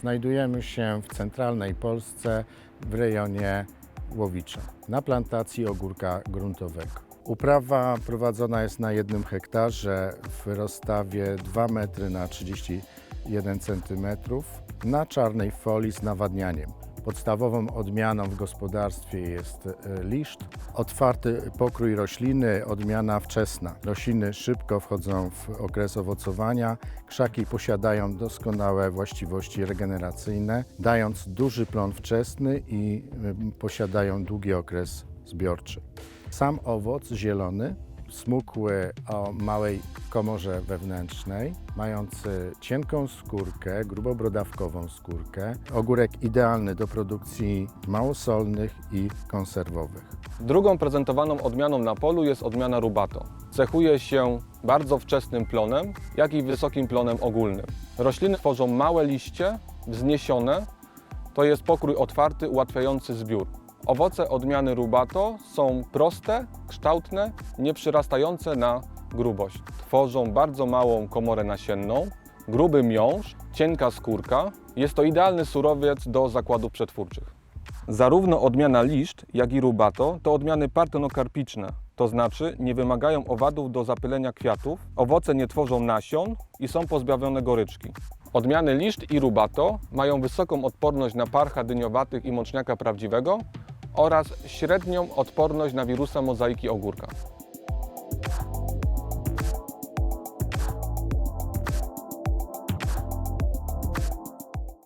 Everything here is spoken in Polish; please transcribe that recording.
Znajdujemy się w centralnej Polsce w rejonie Łowicza na plantacji ogórka gruntowego. Uprawa prowadzona jest na jednym hektarze w rozstawie 2 metry na 31 cm na czarnej folii z nawadnianiem. Podstawową odmianą w gospodarstwie jest e, liszcz, otwarty pokrój rośliny, odmiana wczesna. Rośliny szybko wchodzą w okres owocowania, krzaki posiadają doskonałe właściwości regeneracyjne, dając duży plon wczesny i y, posiadają długi okres zbiorczy. Sam owoc zielony, smukły o małej komorze wewnętrznej, mający cienką skórkę, grubobrodawkową skórkę. Ogórek idealny do produkcji małosolnych i konserwowych. Drugą prezentowaną odmianą na polu jest odmiana rubato. Cechuje się bardzo wczesnym plonem, jak i wysokim plonem ogólnym. Rośliny tworzą małe liście, wzniesione, to jest pokrój otwarty ułatwiający zbiór. Owoce odmiany rubato są proste, kształtne, nieprzyrastające na grubość. Tworzą bardzo małą komorę nasienną, gruby miąższ, cienka skórka. Jest to idealny surowiec do zakładów przetwórczych. Zarówno odmiana liszcz, jak i rubato to odmiany partenokarpiczne, to znaczy nie wymagają owadów do zapylenia kwiatów, owoce nie tworzą nasion i są pozbawione goryczki. Odmiany liszcz i rubato mają wysoką odporność na parcha dyniowatych i mączniaka prawdziwego oraz średnią odporność na wirusa mozaiki ogórka.